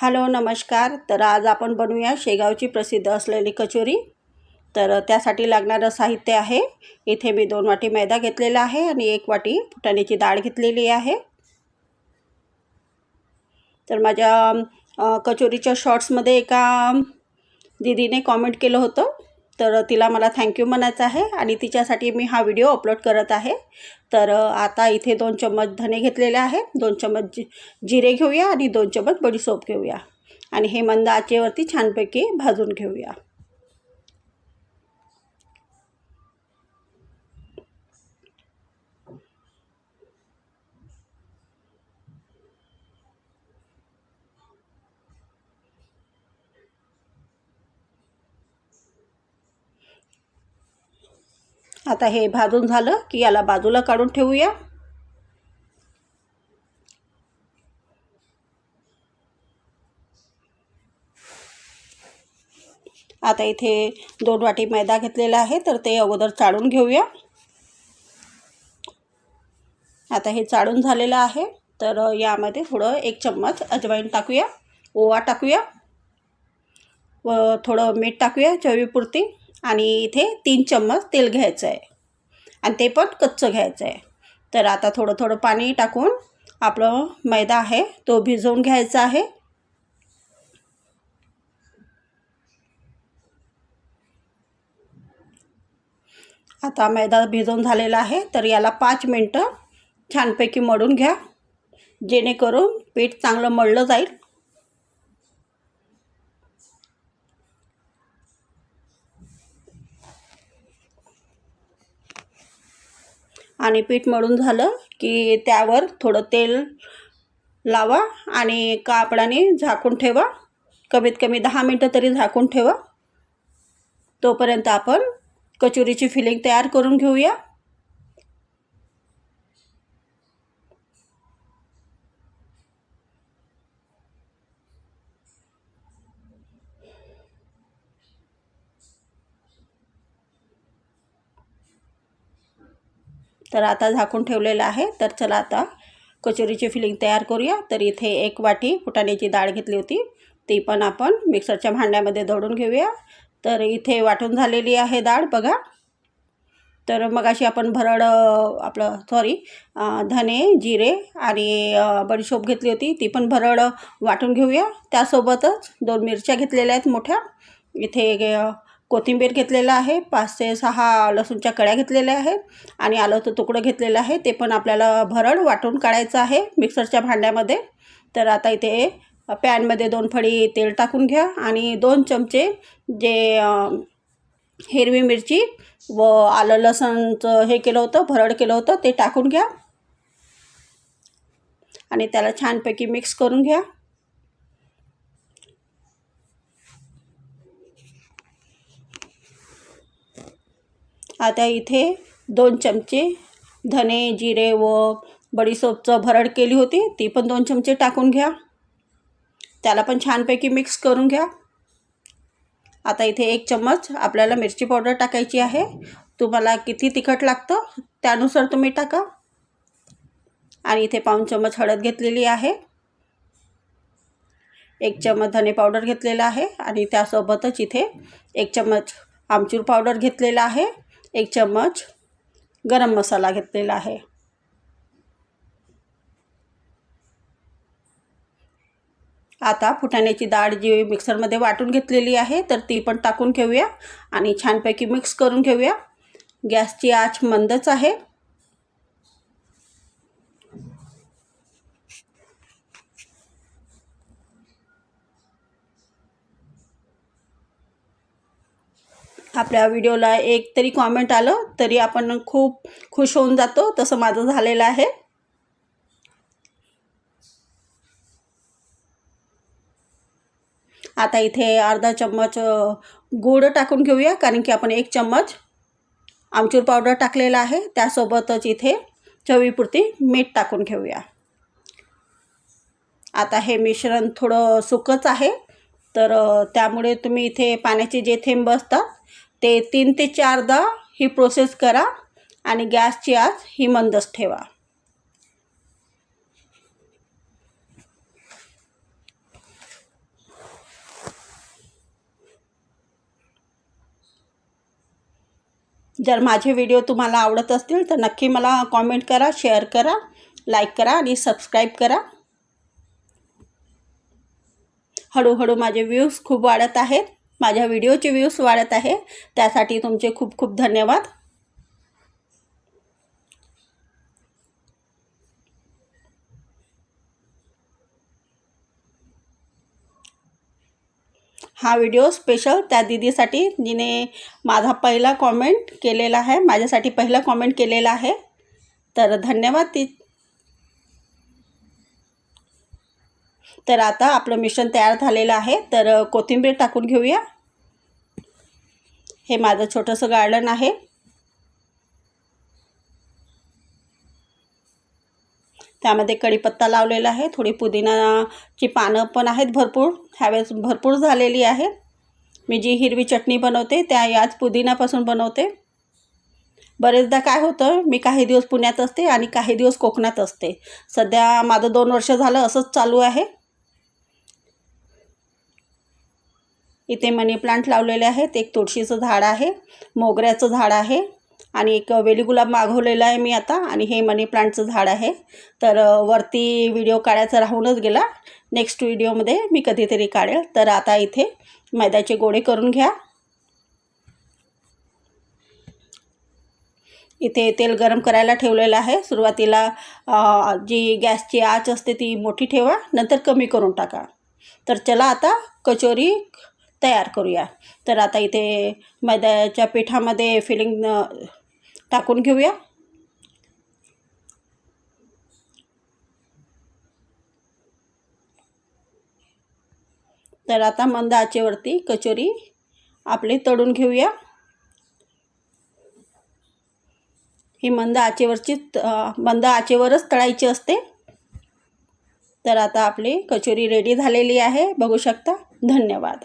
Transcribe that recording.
Hello नमस्कार. तर आज आपण बनवूया शेगावची प्रसिद्ध असलेली कचोरी. तर त्यासाठी लागणारं साहित्य आहे. इथे मी दोन वाटी मैदा घेतलेला आहे आणि एक वाटी फुटाण्याची डाळ घेतलेली आहे. तर माझ्या कचोरीच्या शॉर्ट्समध्ये एका दीदीने कॉमेंट केलं होतं. तर तिला मला थँक्यू म्हणायचं आहे आणि तिच्यासाठी मी हा व्हिडिओ अपलोड करत आहे. तर आता इथे दोन चम्मच धने घेतलेले आहे दोन चम्मच जि जिरे घेऊया आणि दोन चम्मच बडीसोप घेऊया. आणि हे मंद आचेवरती छानपैकी भाजून घेऊया. आता हे भाजून झालं की याला बाजूला काढून ठेवूया. आता इथे दोन वाटी मैदा घेतलेला आहे तर ते अगोदर चाळून घेऊया. आता हे चाळून झालेलं आहे तर यामध्ये थोडं एक चम्मच अजवाईन टाकूया ओवा टाकूया व थोडं मीठ टाकूया चवीपुरती. आणि इथे तीन चम्मच तेल घ्यायचं आहे. आणि ते पण कच्चं घ्यायचं आहे. तर आता थोडं थोडं पाणी टाकून आपलं मैदा आहे तो भिजवून घ्यायचा आहे. आता मैदा भिजवून झालेला आहे. तर याला पाच मिनटं छानपैकी मळून घ्या. जेणेकरून पीठ चांगलं मळलं जाईल. आणि पीठ मळून झालं की त्यावर थोडं तेल लावा आणि कापडाने झाकून ठेवा. कमीत कमी दहा मिनटं तरी झाकून ठेवा. तोपर्यंत आपण कचोरीची फिलिंग तयार करून घेऊया. तर आता झाकून ठेवलेलं आहे. तर चला आता कचोरीची फिलिंग तयार करूया. तर इथे एक वाटी फुटाण्याची डाळ घेतली होती. ती पण आपण मिक्सरच्या भांड्यामध्ये दळून घेऊया. तर इथे वाटून झालेली आहे डाळ बघा. तर मग अशी आपण भरड आपलं सॉरी धने जिरे आणि बडीशोप घेतली होती. ती पण भरड वाटून घेऊया. त्यासोबतच दोन मिरच्या घेतलेल्या आहेत मोठ्या. इथे कोथिंबीर घेतलेलं आहे पाच ते सहा लसूणच्या कळ्या घेतलेल्या आहेत आणि आलं तुकडं घेतलेलं आहे ते पण आपल्याला भरड वाटून काढायचं आहे मिक्सरच्या भांड्यामध्ये. तर आता इथे पॅनमध्ये दोन फळी तेल टाकून घ्या आणि दोन चमचे जे हिरवी मिरची व आलं लसणचं हे केलं होतं भरड केलं होतं ते टाकून घ्या. आणि त्याला छानपैकी मिक्स करून घ्या. आता इथे दोन चमचे धने जिरे व बडीसोपचं भरड केली होती. ती पण दोन चमचे टाकून घ्या. त्याला पण छानपैकी मिक्स करून घ्या. आता इथे एक चम्मच आपल्याला मिरची पावडर टाकायची आहे. तुम्हाला किती तिखट लागतं त्यानुसार तुम्ही टाका. आणि इथे पाऊन चम्मच हळद घेतलेली आहे. एक चम्मच धने पावडर घेतलेला आहे. आणि त्यासोबतच इथे एक चम्मच आमचूर पावडर घेतलेला आहे. एक चम्मच गरम मसाला घेतलेला आहे. आता फुटाण्याची डाळ जी मिक्सरमध्ये वाटून घेतलेली आहे तर ती पण टाकून घेऊया आणि छानपैकी मिक्स करून घेऊया. गॅसची आच मंदच आहे. आपल्या व्हिडिओला एक तरी कॉमेंट आलं तरी आपण खूप खुश होऊन जातो. तसं माझं झालेलं आहे. आता इथे अर्धा चम्मच गूळ टाकून घेऊया कारण की आपण एक चम्मच आमचूर पावडर टाकलेला आहे. त्यासोबतच इथे चवीपुरती मीठ टाकून घेऊया. आता हे मिश्रण थोडं सुकच आहे. तर त्यामुळे तुम्ही इथे पाण्याचे जे थेंब असतात ते तीन ते चारदा ही प्रोसेस करा आणि गॅसची आज ही मंदच ठेवा. जर माझे व्हिडिओ तुम्हाला आवडत असतील तर नक्की मला कॉमेंट करा शेअर करा लाईक करा आणि सबस्क्राईब करा. हळूहळू माझे व्ह्यूज खूप वाढत आहेत. माझ्या व्हिडिओचे व्ह्यूज वाढत आहे. त्यासाठी तुमचे खूप खूप धन्यवाद. हा व्हिडिओ स्पेशल त्या दिदीसाठी. जिने माझा पहिला कॉमेंट केलेला आहे. माझ्यासाठी पहिला कॉमेंट केलेला आहे. तर धन्यवाद ती तर आता आपलं मिश्रण तयार झालेलं आहे. तर कोथिंबीर टाकून घेऊया. हे माझं छोटंसं गार्डन आहे. त्यामध्ये कढीपत्ता लावलेला आहे. थोडी पुदिनाची पानं पण आहेत भरपूर. ह्यावेळेस भरपूर झालेली आहे. मी जी हिरवी चटणी बनवते त्या याच पुदिनापासून बनवते. बरेचदा काय होतं मी काही दिवस पुण्यात असते आणि काही दिवस कोकणात असते. सध्या माझं दोन वर्ष झालं असंच चालू आहे. इथे मनी प्लांट लावलेले आहेत. एक तुळशीचं झाड आहे मोगऱ्याचं झाड आहे आणि एक वेली गुलाब मागवलेला आहे मी आता आणि हे मनी प्लांटचं झाड आहे. तर वरती व्हिडिओ काढायचा राहूनच गेला. नेक्स्ट व्हिडिओमध्ये मी कधीतरी काढेल. तर आता इथे मैद्याचे गोळे करून घ्या. इथे तेल गरम करायला ठेवलेलं आहे. सुरुवातीला जी गॅसची आच असते ती मोठी ठेवा नंतर कमी करून टाका. तर चला आता कचोरी तयार करूया. तर आता इथे मैद्याच्या पिठामध्ये फिलिंग टाकून घेऊया. तर आता मंद आचेवरती कचोरी आपली तळून घेऊया. ही मंद आचेवरची मंद आचेवरच तळायची असते. तर आता आपली कचोरी रेडी झालेली आहे. बघू शकता. धन्यवाद.